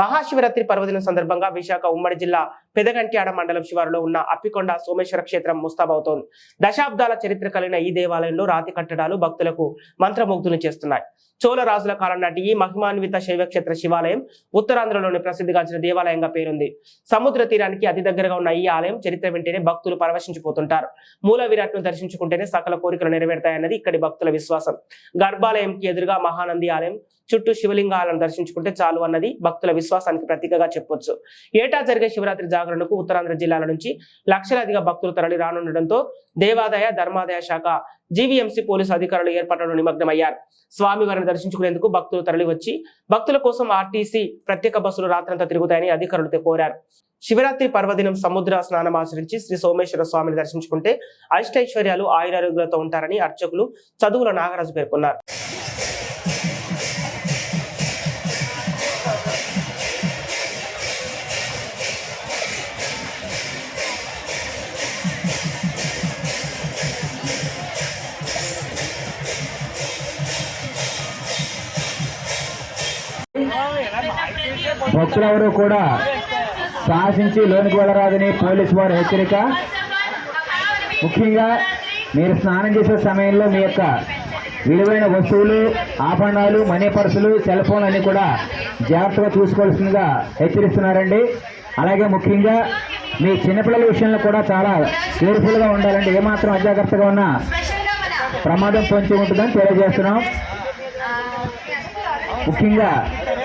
మహాశివరాత్రి పర్వదినం సందర్భంగా విశాఖ ఉమ్మడి జిల్లా పెదగంట్యాడ మండలం శివారులో ఉన్న అప్పికొండ సోమేశ్వర క్షేత్రం ముస్తాబవుతోంది. దశాబ్దాల చరిత్ర కలిగిన ఈ దేవాలయంలో రాతి కట్టడాలు భక్తులకు మంత్రముగ్ధులు చేస్తున్నాయి. చోళ రాజుల కాలం నాటి ఈ మహిమాన్విత శైవక్షేత్ర శివాలయం ఉత్తరాంధ్రలోని ప్రసిద్ధిగాంచిన దేవాలయంగా పేరుంది. సముద్ర తీరానికి అతి దగ్గరగా ఉన్న ఈ ఆలయం చరిత్ర వెంటనే భక్తులు పరవశించిపోతుంటారు. మూల విరాట్ను దర్శించుకుంటేనే సకల కోరికలు నెరవేరుతాయన్నది ఇక్కడి భక్తుల విశ్వాసం. గర్భాలయంకి ఎదురుగా మహానంది ఆలయం చుట్టూ శివలింగాలను దర్శించుకుంటే చాలు అన్నది భక్తుల విశ్వాసానికి ప్రతీకగా చెప్పొచ్చు. ఏటా జరిగే శివరాత్రి జాగరణకు ఉత్తరాంధ్ర జిల్లాల నుంచి లక్షలాదిగా భక్తులు తరలి రానుండటంతో దేవాదాయ ధర్మాదాయ శాఖ జీవీఎంసీ పోలీసు అధికారులు ఏర్పాట్లలో నిమగ్నమయ్యారు. స్వామివారిని దర్శించుకునేందుకు భక్తులు తరలి వచ్చి భక్తుల కోసం ఆర్టీసీ ప్రత్యేక బస్సులు రాత్రంతా తిరుగుతాయని అధికారులతో కోరారు. శివరాత్రి పర్వదినం సముద్ర స్నానం ఆచరించి శ్రీ సోమేశ్వర స్వామిని దర్శించుకుంటే అష్టైశ్వర్యాలు ఆయురారోగ్యాలతో ఉంటారని అర్చకులు చదువుల నాగరాజు పేర్కొన్నారు. భక్తులెవరూ కూడా సాహసించి లోనికి వెళ్ళరాదని పోలీసు వారి హెచ్చరిక. ముఖ్యంగా మీరు స్నానం చేసే సమయంలో మీ యొక్క విలువైన వస్తువులు ఆభరణాలు మనీ పర్సులు సెల్ ఫోన్లు అన్నీ కూడా జాగ్రత్తగా చూసుకోవాల్సిందిగా హెచ్చరిస్తున్నారండి. అలాగే ముఖ్యంగా మీ చిన్నపిల్లల విషయంలో కూడా చాలా కేర్ఫుల్గా ఉండాలండి. ఏమాత్రం అజాగ్రత్తగా ఉన్నా ప్రమాదం పొంచి ఉంటుందని తెలియజేస్తున్నాం. ముఖ్యంగా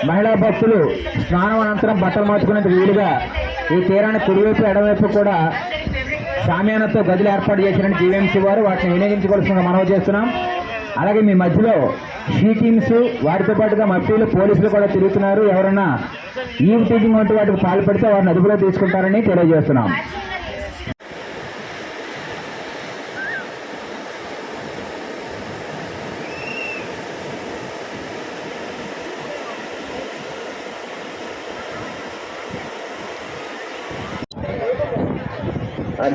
మహిళా భక్తులు స్నానం అనంతరం బట్టలు మార్చుకునేందుకు వీలుగా ఈ తీరాన్ని కుడివైపు ఎడవైపు కూడా సామ్యానతో గదులు ఏర్పాటు చేసినట్టు జీవీఎంసీ వారు వాటిని వినియోగించుకోవాల్సిన మనవి చేస్తున్నాం. అలాగే మీ మధ్యలో షీ టీమ్స్ వారితో పాటుగా మఫీలు పోలీసులు కూడా తిరుగుతున్నారు. ఎవరన్నా ఈవ్ టీచింగ్ వంటి వాటికి పాల్పడితే వారిని అదుపులో తీసుకుంటారని తెలియజేస్తున్నాం.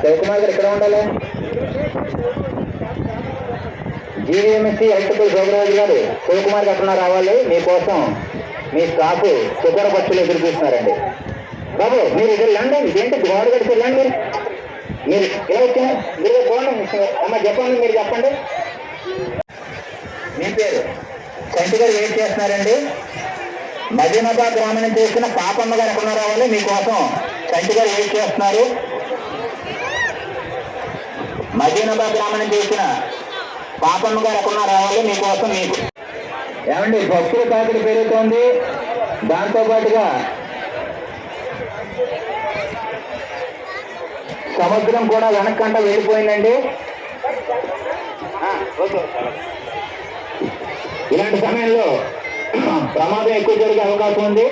జయకుమార్ గారు ఇక్కడ ఉండాలి? జీవీఎంఎస్సీ ఎలక్ట్రికల్ జోగరాజు గారు శివకుమార్ గారు రావాలి మీకోసం మీ స్టాఫ్ సుగర పక్షులు ఎదురు చూస్తున్నారండి. బాబు మీరు ఇక్కడ లండి ఏంటి గోడ కడితే వెళ్ళండి మీరు ఇలా వచ్చా మీరు పోండి. అమ్మ చెప్పండి. మీరు చెప్పండి. మీ పేరు? శంటి గారు ఏం చేస్తున్నారండి? మదీనాబాద్ గ్రామం నుంచి వచ్చిన పాపమ్మ గారు ఎక్కడ రావాలి మీకోసం శంటి గారు ఏం చేస్తున్నారు? మదీనాబాద్ బ్రాహ్మణం చేసిన పాపమ్మ గారు ఎక్కడ రావాలి మీకోసం మీకు. ఏమండి భక్తుల తాకిడి పెరుగుతోంది దాంతో పాటుగా సముద్రం కూడా వెనక్కంట వెళ్ళిపోయిందండి. ఇలాంటి సమయంలో ప్రమాదం ఎక్కువ జరిగే అవకాశం ఉంది.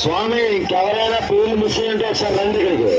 స్వామి ఇంకెవరైనా పూలు మిస్ ఉంటే ఒకసారి రండి ఇక్కడికి.